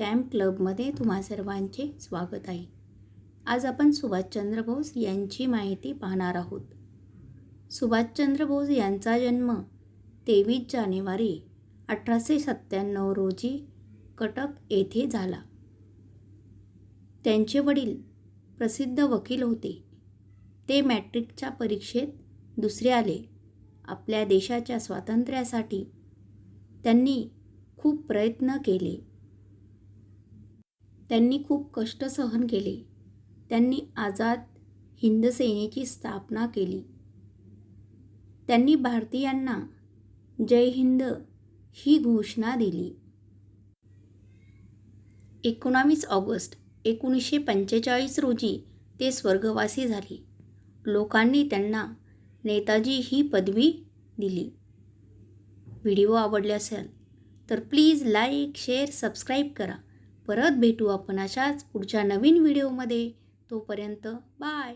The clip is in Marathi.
स्टॅम्प क्लबमध्ये तुम्हा सर्वांचे स्वागत आहे. आज आपण सुभाषचंद्र बोस यांची माहिती पाहणार आहोत. सुभाषचंद्र बोस यांचा जन्म तेवीस जानेवारी अठराशे सत्त्याण्णव रोजी कटक येथे झाला. त्यांचे वडील प्रसिद्ध वकील होते. ते मॅट्रिकच्या परीक्षेत दुसरे आले. आपल्या देशाच्या स्वातंत्र्यासाठी त्यांनी खूप प्रयत्न केले. त्यांनी खूप कष्ट सहन केले. त्यांनी आझाद हिंद सेनेची स्थापना केली. त्यांनी भारतीयांना जय हिंद ही घोषणा दिली. एकोणावीस ऑगस्ट एकोणीसशे पंचेचाळीस रोजी ते स्वर्गवासी झाले. लोकांनी त्यांना नेताजी ही पदवी दिली. व्हिडिओ आवडले असेल तर प्लीज लाईक शेअर सबस्क्राईब करा. परत भेटू आपण अशाच पुढच्या नवीन व्हिडिओमध्ये. तोपर्यंत बाय.